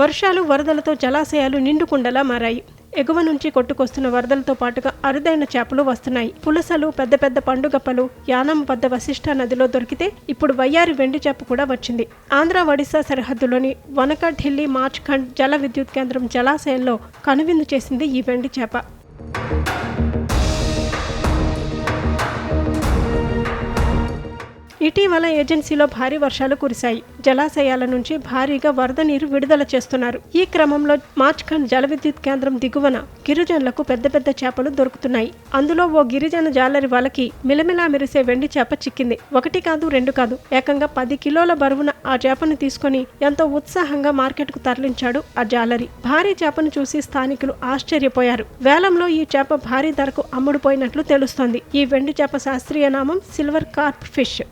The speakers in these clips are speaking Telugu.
వర్షాలు వరదలతో జలాశయాలు నిండుకుండలా మారాయి. ఎగువ నుంచి కొట్టుకొస్తున్న వరదలతో పాటుగా అరుదైన చేపలు వస్తున్నాయి. పులసలు పెద్ద పెద్ద పండుగప్పలు యానం వద్ద వశిష్ఠ నదిలో దొరికితే ఇప్పుడు వయ్యారి వెండి చేప కూడా వచ్చింది. ఆంధ్ర ఒడిశా సరిహద్దులోని వనక ఢిల్లీ మార్చ్ఖండ్ జల విద్యుత్ కేంద్రం జలాశయంలో కనువిందు చేసింది ఈ వెండి చేప. ఇటీవల ఏజెన్సీలో భారీ వర్షాలు కురిశాయి. జలాశయాల నుంచి భారీగా వరద నీరు విడుదల చేస్తున్నారు. ఈ క్రమంలో మార్చ్ఖండ్ జల విద్యుత్ కేంద్రం దిగువన గిరిజనులకు పెద్ద పెద్ద చేపలు దొరుకుతున్నాయి. అందులో ఓ గిరిజన జాలరి వాళ్ళకి మిలమిలా మెరిసే వెండి చేప చిక్కింది. ఒకటి కాదు రెండు కాదు ఏకంగా పది కిలోల బరువున ఆ చేపను తీసుకొని ఎంతో ఉత్సాహంగా మార్కెట్కు తరలించాడు ఆ జాలరి. భారీ చేపను చూసి స్థానికులు ఆశ్చర్యపోయారు. వేలంలో ఈ చేప భారీ ధరకు అమ్ముడుపోయినట్లు తెలుస్తోంది. ఈ వెండి చేప శాస్త్రీయ నామం సిల్వర్ కార్ప్ ఫిష్.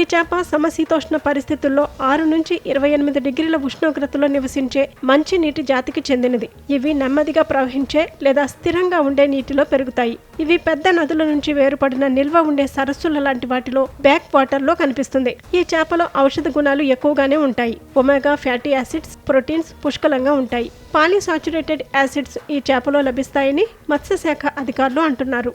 ఈ చేప సమశీతోష్ణ పరిస్థితుల్లో ఆరు నుంచి ఇరవై ఎనిమిది డిగ్రీల ఉష్ణోగ్రతలో నివసించే మంచి నీటి జాతికి చెందినది. ఇవి నెమ్మదిగా ప్రవహించే లేదా స్థిరంగా ఉండే నీటిలో పెరుగుతాయి. ఇవి పెద్ద నదుల నుంచి వేరుపడిన నిల్వ ఉండే సరస్సుల లాంటి వాటిలో బ్యాక్ వాటర్లో కనిపిస్తుంది. ఈ చేపలో ఔషధ గుణాలు ఎక్కువగానే ఉంటాయి. ఒమేగా ఫ్యాటీ యాసిడ్స్ ప్రోటీన్స్ పుష్కలంగా ఉంటాయి. పాలీసాచురేటెడ్ యాసిడ్స్ ఈ చేపలో లభిస్తాయని మత్స్యశాఖ అధికారులు అంటున్నారు.